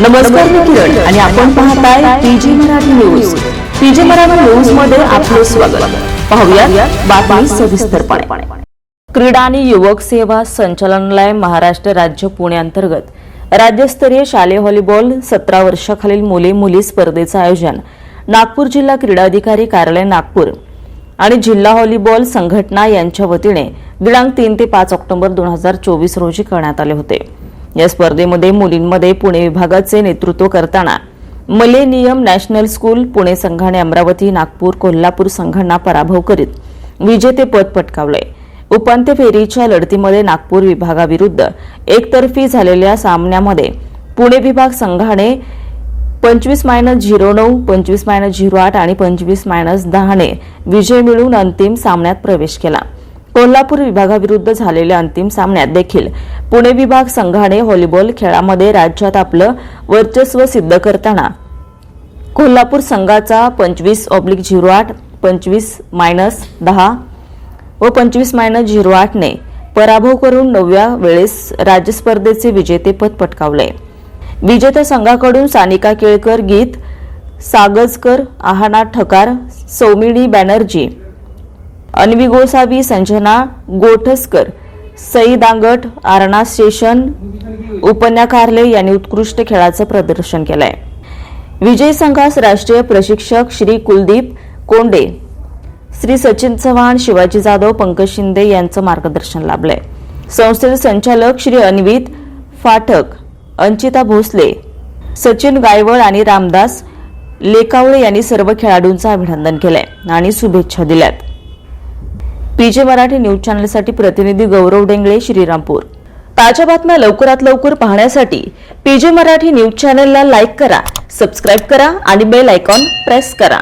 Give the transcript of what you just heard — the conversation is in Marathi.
नमस्कार मी किरण आणि आपण पाहताय PG Marathi news. PG Marathi न्यूजमध्ये आपले स्वागत. पाहूया बातमी सविस्तरपणे. क्रीडा आणि युवक सेवा संचालनालय महाराष्ट्र राज्य पुणे अंतर्गत राज्यस्तरीय शालेय व्हॉलीबॉल सतरा वर्षाखालील मुले मुली स्पर्धेचं आयोजन नागपूर जिल्हा क्रीडा अधिकारी कार्यालय नागपूर आणि जिल्हा व्हॉलीबॉल संघटना यांच्या वतीने दिनांक तीन ते पाच ऑक्टोबर दोन हजार चोवीस रोजी करण्यात आले होते. या स्पर्धेमध्ये मुलींमध्ये पुणे विभागाचे नेतृत्व करताना मलेनियम नॅशनल स्कूल पुणे संघाने अमरावती नागपूर कोल्हापूर संघांना पराभव करीत विजेतेपद पटकावलंय उपांत्य फेरीच्या लढतीमध्ये नागपूर विभागाविरुद्ध एकतर्फी झालेल्या सामन्यामध्ये पुणे विभाग संघाने पंचवीस मायनस झिरो नऊ पंचवीस मायनस झिरो आठ आणि पंचवीस मायनस दहाने विजय मिळवून अंतिम सामन्यात प्रवेश केला. कोल्हापूर विभागाविरुद्ध झालेल्या अंतिम सामन्यात देखील पुणे विभाग संघाने व्हॉलीबॉल खेळामध्ये राज्यात आपलं वर्चस्व सिद्ध करताना कोल्हापूर संघाचा पंचवीस ऑब्लिक झिरो आठ पंचवीस मायनस दहा व पंचवीस मायनस झिरो आठने पराभव करून नवव्या वेळेस राज्यस्पर्धेचे विजेतेपद पटकावले विजेत्या संघाकडून सानिका केळकर गीत सागजकर आहाना ठकार सौमिणी बॅनर्जी अन्वी गोसावी संजना गोठसकर सई दांगट आरणा स्टेशन उपन्या कार्ले यांनी उत्कृष्ट खेळाचं प्रदर्शन केलंय. विजयी संघास राष्ट्रीय प्रशिक्षक श्री कुलदीप कोंडे श्री सचिन चव्हाण शिवाजी जाधव पंकज शिंदे यांचं मार्गदर्शन लाभलंय. संस्थेचे संचालक श्री अन्वित फाटक अंचिता भोसले सचिन गायवळ आणि रामदास लेकावळे यांनी सर्व खेळाडूंचं अभिनंदन केलंय आणि शुभेच्छा दिल्यात. पीजे मराठी न्यूज चॅनलसाठी प्रतिनिधी गौरव डेंगळे श्रीरामपूर. ताज्या बातम्या लवकरात लवकर पाहण्यासाठी पीजे मराठी न्यूज चॅनलला लाईक करा सबस्क्राईब करा आणि बेल आयकॉन प्रेस करा.